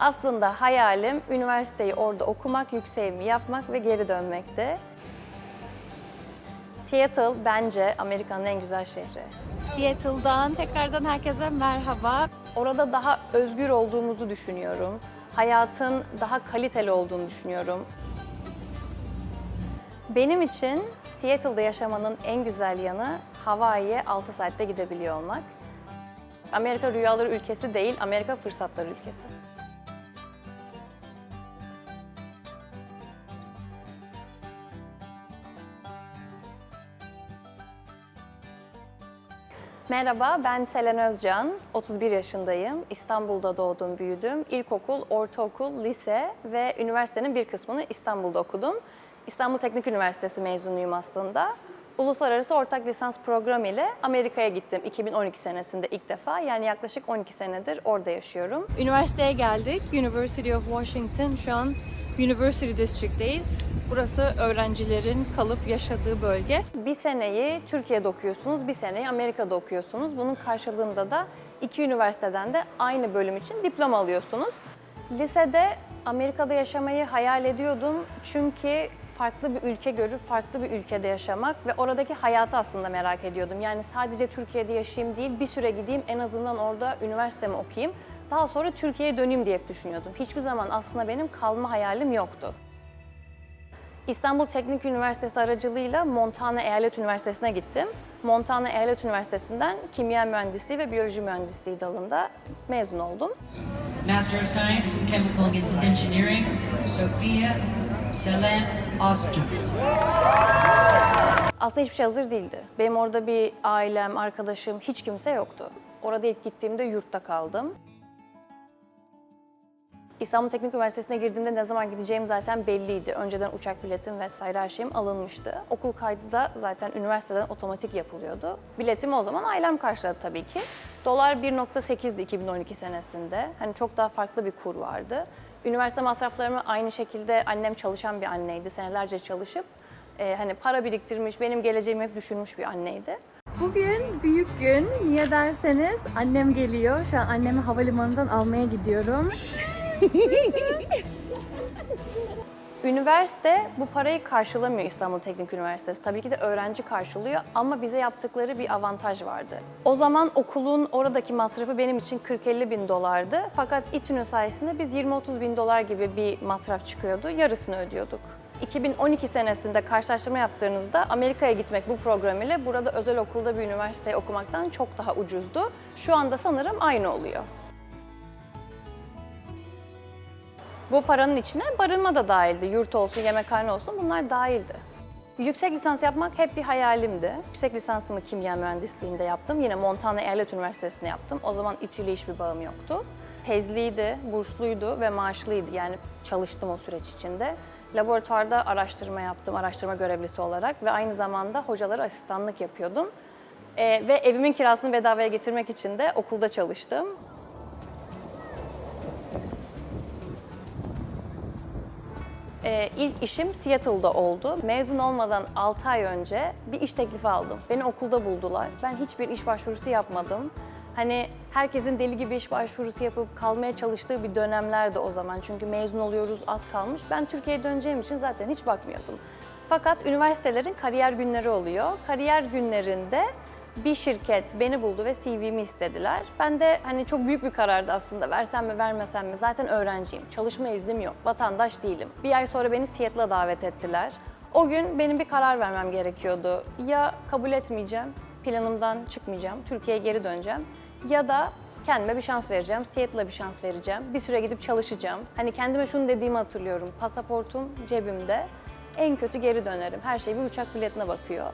Aslında hayalim üniversiteyi orada okumak, yükseğimi yapmak ve geri dönmekti. Seattle bence Amerika'nın en güzel şehri. Seattle'dan tekrardan herkese merhaba. Orada daha özgür olduğumuzu düşünüyorum. Hayatın daha kaliteli olduğunu düşünüyorum. Benim için Seattle'da yaşamanın en güzel yanı Hawaii'ye 6 saatte gidebiliyor olmak. Amerika rüyaları ülkesi değil, Amerika fırsatları ülkesi. Merhaba, ben Selen Özcan. 31 yaşındayım. İstanbul'da doğdum, büyüdüm. İlkokul, ortaokul, lise ve üniversitenin bir kısmını İstanbul'da okudum. İstanbul Teknik Üniversitesi mezunuyum aslında. Uluslararası Ortak Lisans Programı ile Amerika'ya gittim 2012 senesinde ilk defa. Yani yaklaşık 12 senedir orada yaşıyorum. Üniversiteye geldik. University of Washington. Şu an University District'teyiz. Burası öğrencilerin kalıp yaşadığı bölge. Bir seneyi Türkiye'de okuyorsunuz, bir seneyi Amerika'da okuyorsunuz. Bunun karşılığında da iki üniversiteden de aynı bölüm için diploma alıyorsunuz. Lisede Amerika'da yaşamayı hayal ediyordum çünkü farklı bir ülke görüp farklı bir ülkede yaşamak ve oradaki hayatı aslında merak ediyordum. Yani sadece Türkiye'de yaşayayım değil, bir süre gideyim en azından orada üniversitemi okuyayım. Daha sonra Türkiye'ye döneyim diye düşünüyordum. Hiçbir zaman aslında benim kalma hayalim yoktu. İstanbul Teknik Üniversitesi aracılığıyla Montana Eyalet Üniversitesi'ne gittim. Montana Eyalet Üniversitesi'nden kimya mühendisliği ve biyoloji mühendisliği dalında mezun oldum. Master of Science in Chemical Engineering, Sofia Selen Özcan. Aslında hiçbir şey hazır değildi. Benim orada bir ailem, arkadaşım, hiç kimse yoktu. Orada ilk gittiğimde yurtta kaldım. İstanbul Teknik Üniversitesi'ne girdiğimde ne zaman gideceğim zaten belliydi. Önceden uçak biletim vesaire her şeyim alınmıştı. Okul kaydı da zaten üniversiteden otomatik yapılıyordu. Biletimi o zaman ailem karşıladı tabii ki. Dolar 1.8'di 2012 senesinde. Hani çok daha farklı bir kur vardı. Üniversite masraflarımı aynı şekilde annem çalışan bir anneydi. Senelerce çalışıp e, hani para biriktirmiş, benim geleceğimi hep düşünmüş bir anneydi. Bugün büyük gün. Niye derseniz annem geliyor. Şu an annemi havalimanından almaya gidiyorum. Üniversite bu parayı karşılamıyor İstanbul Teknik Üniversitesi. Tabii ki de öğrenci karşılıyor ama bize yaptıkları bir avantaj vardı. O zaman okulun oradaki masrafı benim için 40-50 bin dolardı. Fakat İTÜ'nün sayesinde biz 20-30 bin dolar gibi bir masraf çıkıyordu. Yarısını ödüyorduk. 2012 senesinde karşılaştırma yaptığınızda Amerika'ya gitmek bu program ile burada özel okulda bir üniversiteye okumaktan çok daha ucuzdu. Şu anda sanırım aynı oluyor. Bu paranın içine barınma da dahildi. Yurt olsun, yemekhane olsun bunlar dahildi. Yüksek lisans yapmak hep bir hayalimdi. Yüksek lisansımı kimya mühendisliğinde yaptım. Yine Montana Eyalet Üniversitesi'nde yaptım. O zaman İTÜ ile hiçbir bağım yoktu. Tezliydi, bursluydu ve maaşlıydı. Yani çalıştım o süreç içinde. Laboratuvarda araştırma yaptım, araştırma görevlisi olarak ve aynı zamanda hocalara asistanlık yapıyordum. Ee, ve evimin kirasını bedavaya getirmek için de okulda çalıştım. Ee, ilk işim Seattle'da oldu. Mezun olmadan 6 ay önce bir iş teklifi aldım. Beni okulda buldular. Ben hiçbir iş başvurusu yapmadım. Hani herkesin deli gibi iş başvurusu yapıp kalmaya çalıştığı bir dönemlerdi o zaman. Çünkü mezun oluyoruz, az kalmış. Ben Türkiye'ye döneceğim için zaten hiç bakmıyordum. Fakat üniversitelerin kariyer günleri oluyor. Kariyer günlerinde bir şirket beni buldu ve CV'mi istediler. Ben de hani çok büyük bir karardı aslında. Versem mi vermesem mi? Zaten öğrenciyim. Çalışma iznim yok. Vatandaş değilim. Bir ay sonra beni Seattle'a davet ettiler. O gün benim bir karar vermem gerekiyordu. Ya kabul etmeyeceğim, planımdan çıkmayacağım, Türkiye'ye geri döneceğim. Ya da kendime bir şans vereceğim, Seattle'a bir şans vereceğim. Bir süre gidip çalışacağım. Hani kendime şunu dediğimi hatırlıyorum. Pasaportum cebimde. En kötü geri dönerim. Her şey bir uçak biletine bakıyor.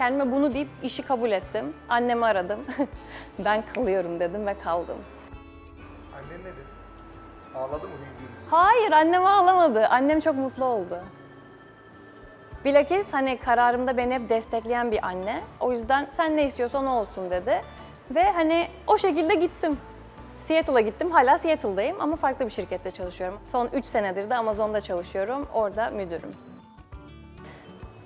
Kendime bunu deyip işi kabul ettim. Annemi aradım. ben kalıyorum dedim ve kaldım. Annen ne dedi? Ağladı mı? Hayır annem ağlamadı. Annem çok mutlu oldu. Bilakis hani kararımda beni hep destekleyen bir anne. O yüzden sen ne istiyorsan o olsun dedi. Ve hani o şekilde gittim. Seattle'a gittim. Hala Seattle'dayım ama farklı bir şirkette çalışıyorum. Son 3 senedir de Amazon'da çalışıyorum. Orada müdürüm.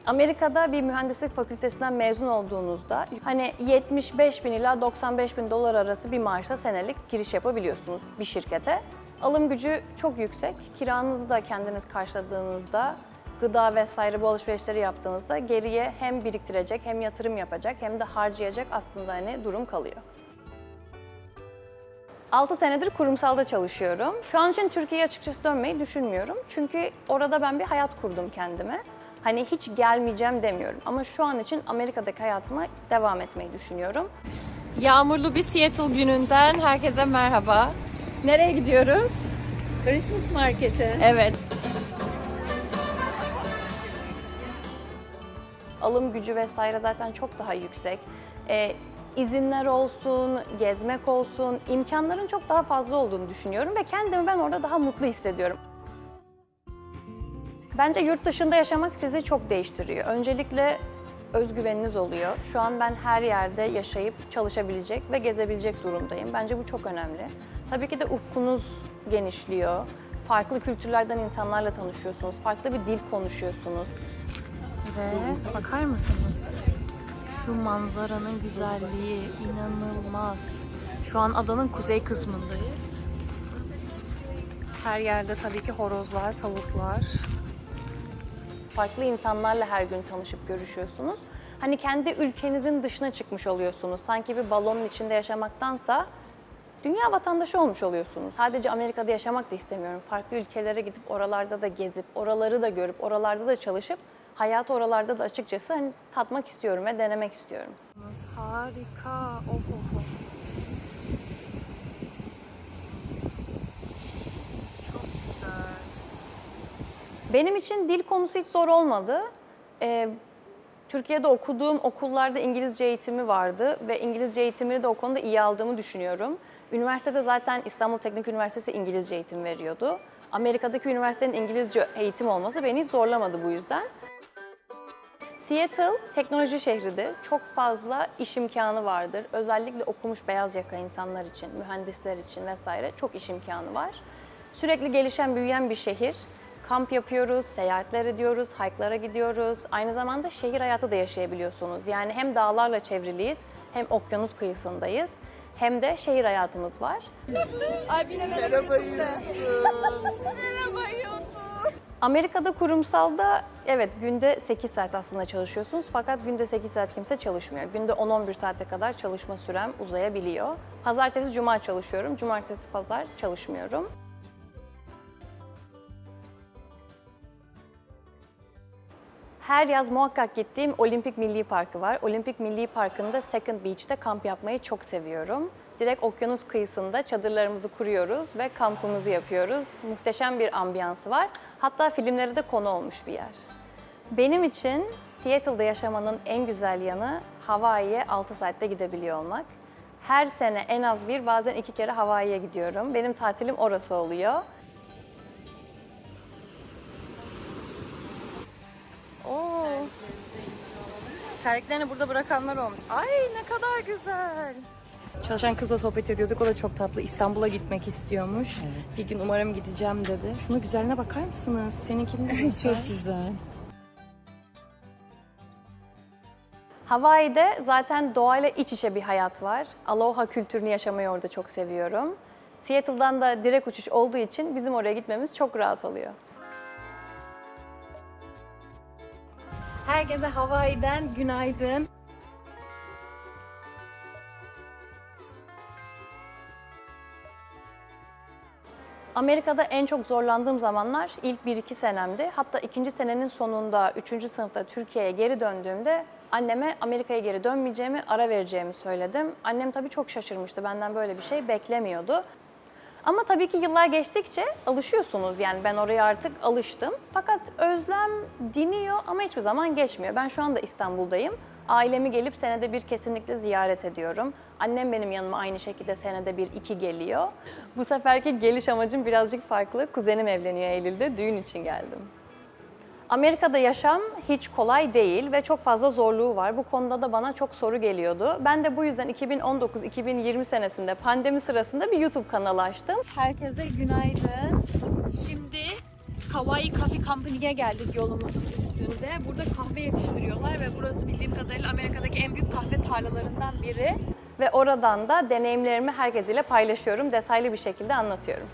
Amerika'da bir mühendislik fakültesinden mezun olduğunuzda hani 75 bin ila 95 bin dolar arası bir maaşla senelik giriş yapabiliyorsunuz bir şirkete. alım gücü çok yüksek. Kiranızı da kendiniz karşıladığınızda, gıda vesaire bu alışverişleri yaptığınızda geriye hem biriktirecek, hem yatırım yapacak, hem de harcayacak aslında hani durum kalıyor. 6 senedir kurumsalda çalışıyorum. Şu an için Türkiye'ye açıkçası dönmeyi düşünmüyorum. Çünkü orada ben bir hayat kurdum kendime. Hani hiç gelmeyeceğim demiyorum. Ama şu an için Amerika'daki hayatıma devam etmeyi düşünüyorum. Yağmurlu bir Seattle gününden herkese merhaba. Nereye gidiyoruz? Christmas markete. Evet. alım gücü vesaire zaten çok daha yüksek. Ee, izinler olsun, gezmek olsun, imkanların çok daha fazla olduğunu düşünüyorum ve kendimi ben orada daha mutlu hissediyorum. Bence yurt dışında yaşamak sizi çok değiştiriyor. Öncelikle özgüveniniz oluyor. Şu an ben her yerde yaşayıp çalışabilecek ve gezebilecek durumdayım. Bence bu çok önemli. Tabii ki de ufkunuz genişliyor. Farklı kültürlerden insanlarla tanışıyorsunuz. Farklı bir dil konuşuyorsunuz. Ve bakar mısınız? Şu manzaranın güzelliği inanılmaz. Şu an adanın kuzey kısmındayız. Her yerde tabii ki horozlar, tavuklar. Farklı insanlarla her gün tanışıp görüşüyorsunuz. Hani kendi ülkenizin dışına çıkmış oluyorsunuz. Sanki bir balonun içinde yaşamaktansa dünya vatandaşı olmuş oluyorsunuz. Sadece Amerika'da yaşamak da istemiyorum. Farklı ülkelere gidip oralarda da gezip, oraları da görüp, oralarda da çalışıp hayatı oralarda da açıkçası hani tatmak istiyorum ve denemek istiyorum. Harika. Of of of. Çok güzel. Benim için dil konusu hiç zor olmadı. Ee, Türkiye'de okuduğum okullarda İngilizce eğitimi vardı ve İngilizce eğitimini de o konuda iyi aldığımı düşünüyorum. Üniversitede zaten İstanbul Teknik Üniversitesi İngilizce eğitim veriyordu. Amerika'daki üniversitenin İngilizce eğitim olması beni hiç zorlamadı bu yüzden. Seattle teknoloji şehridir. Çok fazla iş imkanı vardır. Özellikle okumuş beyaz yaka insanlar için, mühendisler için vesaire çok iş imkanı var. Sürekli gelişen, büyüyen bir şehir. Kamp yapıyoruz, seyahatler ediyoruz, hike'lara gidiyoruz. Aynı zamanda şehir hayatı da yaşayabiliyorsunuz. Yani hem dağlarla çevriliyiz, hem okyanus kıyısındayız, hem de şehir hayatımız var. Amerika'da kurumsalda evet günde 8 saat aslında çalışıyorsunuz fakat günde 8 saat kimse çalışmıyor. Günde 10-11 saate kadar çalışma sürem uzayabiliyor. Pazartesi, cuma çalışıyorum. Cumartesi, pazar çalışmıyorum. Her yaz muhakkak gittiğim Olimpik Milli Parkı var. Olimpik Milli Parkı'nda Second Beach'te kamp yapmayı çok seviyorum. Direkt okyanus kıyısında çadırlarımızı kuruyoruz ve kampımızı yapıyoruz. Muhteşem bir ambiyansı var. Hatta filmlere de konu olmuş bir yer. Benim için Seattle'da yaşamanın en güzel yanı Hawaii'ye 6 saatte gidebiliyor olmak. Her sene en az bir bazen iki kere Hawaii'ye gidiyorum. Benim tatilim orası oluyor. Terliklerini burada bırakanlar olmuş. Ay ne kadar güzel. Çalışan kızla sohbet ediyorduk. O da çok tatlı. İstanbul'a gitmek istiyormuş. Bir gün umarım gideceğim dedi. Şunu güzelliğine bakar mısınız? Seninkinin de güzel. Çok güzel. Hawaii'de zaten doğayla iç içe bir hayat var. Aloha kültürünü yaşamayı orada çok seviyorum. Seattle'dan da direkt uçuş olduğu için bizim oraya gitmemiz çok rahat oluyor. Herkese Hawaii'den günaydın. Amerika'da en çok zorlandığım zamanlar ilk 1-2 senemdi. Hatta ikinci senenin sonunda 3. sınıfta Türkiye'ye geri döndüğümde anneme Amerika'ya geri dönmeyeceğimi, ara vereceğimi söyledim. Annem tabii çok şaşırmıştı. Benden böyle bir şey beklemiyordu. Ama tabii ki yıllar geçtikçe alışıyorsunuz. Yani ben oraya artık alıştım. Fakat özlem diniyor ama hiçbir zaman geçmiyor. Ben şu anda İstanbul'dayım. Ailemi gelip senede bir kesinlikle ziyaret ediyorum. Annem benim yanıma aynı şekilde senede bir iki geliyor. Bu seferki geliş amacım birazcık farklı. Kuzenim evleniyor Eylül'de, düğün için geldim. Amerika'da yaşam hiç kolay değil ve çok fazla zorluğu var. Bu konuda da bana çok soru geliyordu. Ben de bu yüzden 2019-2020 senesinde pandemi sırasında bir YouTube kanalı açtım. Herkese günaydın. Şimdi Hawaii Coffee Company'ye geldik yolumuzun üstünde. Burada kahve yetiştiriyorlar ve burası bildiğim kadarıyla Amerika'daki en büyük kahve tarlalarından biri. Ve oradan da deneyimlerimi herkes ile paylaşıyorum, detaylı bir şekilde anlatıyorum.